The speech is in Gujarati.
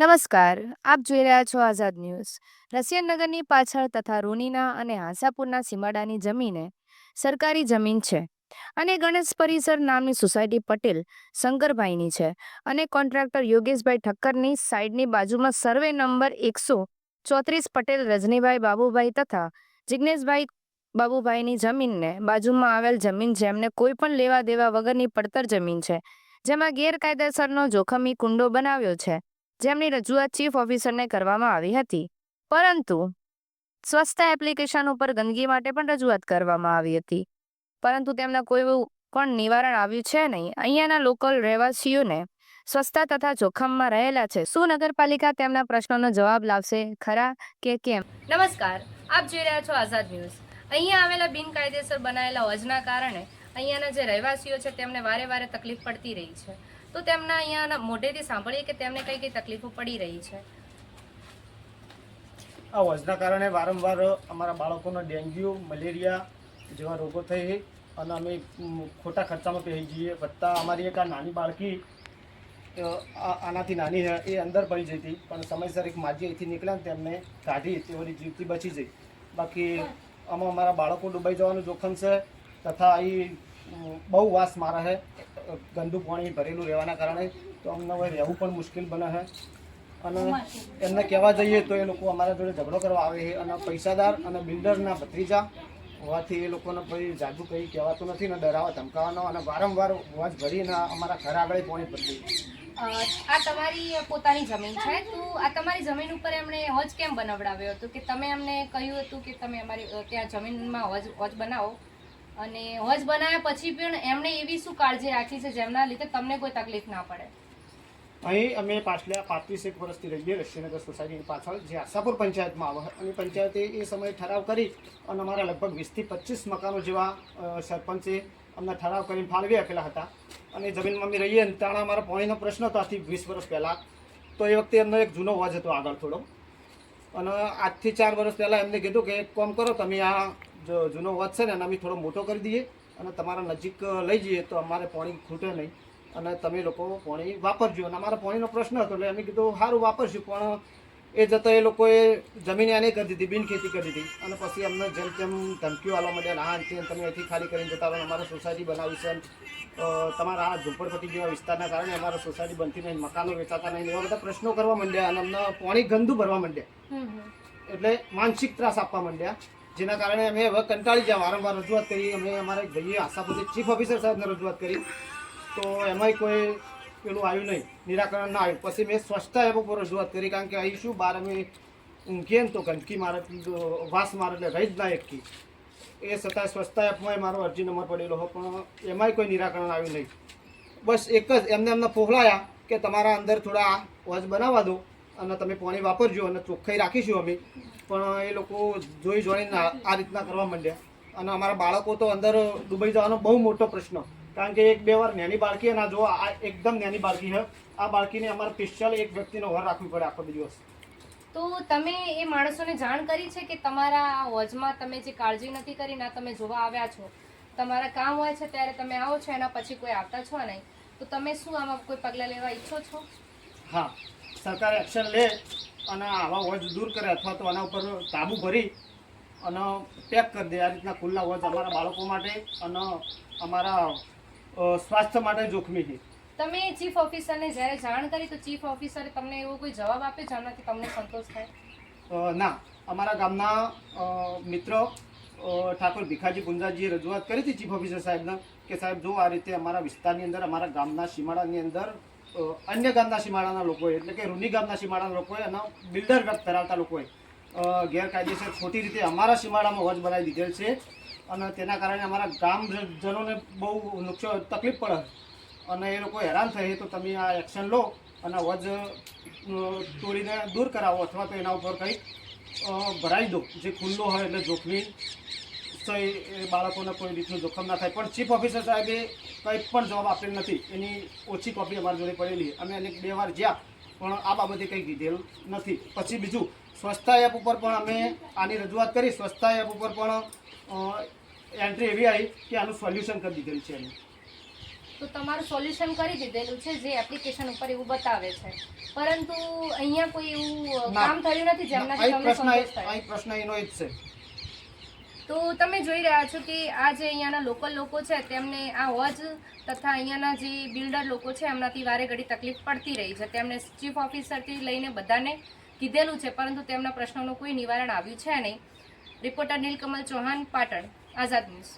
નમસ્કાર, આપ જોઈ રહ્યા છો આઝાદ ન્યૂઝ. રશિયન નગરની પાછળ તથા રોનીના અને હાંસાપુરના સીમાડાની જમીને સરકારી જમીન છે અને ગણેશ પરિસર નામની સોસાયટી પટેલ શંકરભાઈની છે અને કોન્ટ્રાક્ટર યોગેશભાઈ ઠક્કરની સાઈડની બાજુમાં સર્વે નંબર એકસો ચોત્રીસ પટેલ, રજનીભાઈ બાબુભાઈ તથા જિગ્નેશભાઈ બાબુભાઈની જમીનને બાજુમાં આવેલ જમીન જેમને કોઈ પણ લેવા દેવા વગરની પડતર જમીન છે, જેમાં ગેરકાયદેસરનો જોખમી કુંડો બનાવ્યો છે. જેમની રજૂઆત ચીફ ઓફિસરને કરવામાં આવી હતી. પરંતુ સ્વચ્છતા એપ્લિકેશન ઉપર ગંદકી માટે પણ રજૂઆત કરવામાં આવી હતી. પરંતુ તેમના કોઈ પણ નિવારણ આવ્યું છે નહીં. અહીંયાના લોકલ રહેવાસીઓને સ્વચ્છતા તથા જોખમમાં રહેલા છે. શું નગરપાલિકા તેમના પ્રશ્નોનો જવાબ લાવશે? ખરા કે કેમ? નમસ્કાર. આપ જોઈ રહ્યા છો આઝાદ ન્યૂઝ. અહીંયા આવેલા બિનકાયદેસર બનાવેલા હોજના કારણે અહીંયાના જે રહેવાસીઓ છે તેમને વારે વારે તકલીફ પડતી રહી છે. તો તેમના અહીંયાના મોઢેથી સાંભળીએ કે તેમને કઈ કઈ તકલીફો પડી રહી છે? આ વજના કારણે વારંવાર અમારા બાળકોનો ડેન્ગ્યુ, મલેરિયા જેવા રોગો થઈ અને અમે ખોટા ખર્ચામાં પહેરી જઈએ. વત્તા અમારી એક આ નાની બાળકી આનાથી નાની એ અંદર પડી જઈ હતી. પણ સમયસર એક માજી અહીંથી નીકળ્યા ને તેમને કાઢી તેઓની જીવતી બચી જઈ. બાકી આમાં અમારા બાળકો ડૂબાઈ જવાનું જોખમ છે તથા અહીં બહુ વાસ મારે છે ગંદુ પાણી ભરેલું રહેવાના કારણે તો અમને હવે રહેવું પણ મુશ્કેલ બને છે. અને એમને કહેવા જઈએ તો એ લોકો અમારા જોડે ઝઘડો કરવા આવે છે અને પૈસાદાર અને બિલ્ડરના ભત્રીજા હોવાથી એ લોકોને કોઈ જાદુ કંઈ કહેવાતું નથી ને ડરાવા ધમકાવાનો અને વારંવાર અવાજ ભરીને અમારા ઘર આગળ પાણી ભરતી આ તમારી પોતાની જમીન છે? તો આ તમારી જમીન ઉપર એમણે હોજ કેમ બનાવડાવ્યો હતો? કે તમે એમને કહ્યું હતું કે તમે અમારી ત્યાં જમીનમાં હોજ હોજ બનાવો? અને હોજ બનાવ્યા પછી પણ એમણે એવી શું કાળજી રાખી છે જેમના લીધે તમને કોઈ તકલીફ ના પડે? અહીં અમે પાછલા પાંત્રીસ એક વર્ષથી રહીએ રશિયાનગર સોસાયટીની પાછળ, જે આશાપુર પંચાયતમાં આવે અને પંચાયતે એ સમયે ઠરાવ કરી અને અમારા લગભગ વીસથી પચીસ મકાનો જેવા સરપંચે અમને ઠરાવ કરીને ફાળવી આપેલા હતા. અને જમીનમાં અમે રહીએ અને ત્યાં અમારા પાણીનો પ્રશ્ન હતો આજથી વીસ વર્ષ પહેલાં. તો એ વખતે એમનો એક જૂનો વોજ હતો આગળ થોડો. અને આજથી ચાર વર્ષ પહેલાં એમને કીધું કે, એક કામ કરો, તમે આ જૂનો વધ છે ને એને અમે થોડો મોટો કરી દઈએ અને તમારા નજીક લઈ જઈએ તો અમારે પાણી ખૂટે નહીં. અને તમે લોકો પાણી વાપરજો. અને અમારા પાણીનો પ્રશ્ન હતો એટલે અમે કીધું સારું વાપરશું પણ એ જતાં એ લોકોએ જમીન એને કરી દીધી બિન ખેતી કરી દીધી. અને પછી અમને જેમ તેમ ધમકીઓ આવવા માંડ્યા આ અંતે તમે અહીંથી ખાલી કરીને જતા રહો અમારે સોસાયટી બનાવી છે. તમારા આ ઝુંપડપટ્ટી જેવા વિસ્તારના કારણે અમારા સોસાયટી બનતી નહીં મકાનો વેચાતા નહીં એવા બધા પ્રશ્નો કરવા માંડ્યા અને અમને પાણી ગંદુ ભરવા માંડ્યા. એટલે માનસિક ત્રાસ આપવા માંડ્યા. જેના કારણે અમે હવે કંટાળી ગયા વારંવાર રજૂઆત કરી, અમે અમારે જઈએ આશાપુરથી ચીફ ઓફિસર સાહેબને રજૂઆત કરી. તો એમાંય કોઈ પેલું આવ્યું નહીં, નિરાકરણ ના આવ્યું. પછી મેં સ્વચ્છતા એપ ઉપર રજૂઆત કરી, કારણ કે અહીં શું બહાર અમે ઊંઘીએ ને તો ગંદકી મારે, વાસ મારે, એટલે રહી જ ના એકથી એ છતાં સ્વચ્છતા એપમાં મારો અરજી નંબર પડેલો હોય પણ એમાંય કોઈ નિરાકરણ આવ્યું નહીં. બસ એક જ એમને એમને ફોફલાયા કે તમારા અંદર થોડા વોચ બનાવવા દો અને તમે પાણી વાપરજો અને ચોખ્ખાઈ રાખીશું અમે. પણ એ લોકો જોઈ જોઈને આ રીતના કરવા માંડ્યા. અને અમારા બાળકો તો અંદર ડૂબાઈ જવાનો બહુ મોટો પ્રશ્ન. કારણ કે એક બે વાર નાની બાળકી અને જો આ એકદમ નાની બાળકી છે. આ બાળકીને અમારે સ્પેશિયલ એક વ્યક્તિનો વર રાખવી પડે આખો દિવસ. તો તમે એ માણસોને જાણ કરી છે કે તમારા આ હોજમાં તમે જે કાળજી નથી કરી ના તમે જોવા આવ્યા છો તમારા કામ હોય છે ત્યારે તમે આવો છો એના પછી કોઈ આવતા છો નહીં. તો તમે શું આમાં કોઈ પગલાં લેવા ઈચ્છો છો? હા. સરકાર એક્શન લે અને આવા વોચ દૂર કરે અથવા તો આના ઉપર તાબુ ભરી અને પેક કરી દે. આ રીતના ખુલ્લા વોચ અમારા બાળકો માટે અને અમારા સ્વાસ્થ્ય માટે જોખમી છે. તમે ચીફ ઓફિસરને જ્યારે જાણ કરી તો ચીફ ઓફિસરે તમને એવો કોઈ જવાબ આપે જેનાથી તમને સંતોષ થાય? ના. અમારા ગામના મિત્ર ઠાકોર ભીખાજી પુંજાજીએ રજૂઆત કરી હતી ચીફ ઓફિસર સાહેબને કે સાહેબ જો આ રીતે અમારા વિસ્તારની અંદર અમારા ગામના સીમાડાની અંદર અન્ય ગામના સીમાડાના લોકોએ, એટલે કે રૂની ગામના સીમાડાના લોકોએ અને બિલ્ડર વર્ગ ધરાવતા લોકોએ ગેરકાયદેસર ખોટી રીતે અમારા સીમાડામાં વજ બનાવી દીધેલ છે. અને તેના કારણે અમારા ગામજનોને બહુ નુકસાન તકલીફ પડે. અને એ લોકો હેરાન થાય, તો તમે આ એક્શન લો અને વજ તોડીને દૂર કરાવો અથવા તો એના ઉપર કંઈક ભરાઈ દો, જે ખુલ્લો હોય એટલે જોખમી એ બાળકોને કોઈ રીતનું જોખમ ના થાય. પણ ચીફ ઓફિસર સાહેબે કંઈ પણ જવાબ આપેલ નથી. એની ઓછી કોપી અમારી જોડે પડેલી. અમે એને બે વાર જ્યાં પણ આ બાબતે કંઈ કીધેલ નથી. પછી બીજું સ્વચ્છતા એપ ઉપર પણ અમે આની રજૂઆત કરી. સ્વચ્છતા એપ ઉપર પણ એન્ટ્રી એવી આવી કે આનું સોલ્યુશન કરી દીધેલું છે એનું. તો તમારું સોલ્યુશન કરી દીધેલું છે જે એપ્લિકેશન ઉપર એવું બતાવે છે. પરંતુ અહીંયા કોઈ એવું કામ થયું નથી જેમનાથી તમને પ્રશ્ન એનો જ છે. તો તમે જોઈ રહ્યા છો કે આ જે અહીંયાના લોકલ લોકો છે, તેમને આ હોજ તથા અહીંયાના જે બિલ્ડર લોકો છે, એમનાથી વારે ઘડી તકલીફ પડતી રહી છે. તેમને ચીફ ઓફિસરથી લઈને બધાને કીધેલું છે, પરંતુ તેમના પ્રશ્નોનું કોઈ નિવારણ આવ્યું છે નહીં. Reporter Neelkamal Chauhan, Patan, Azad news.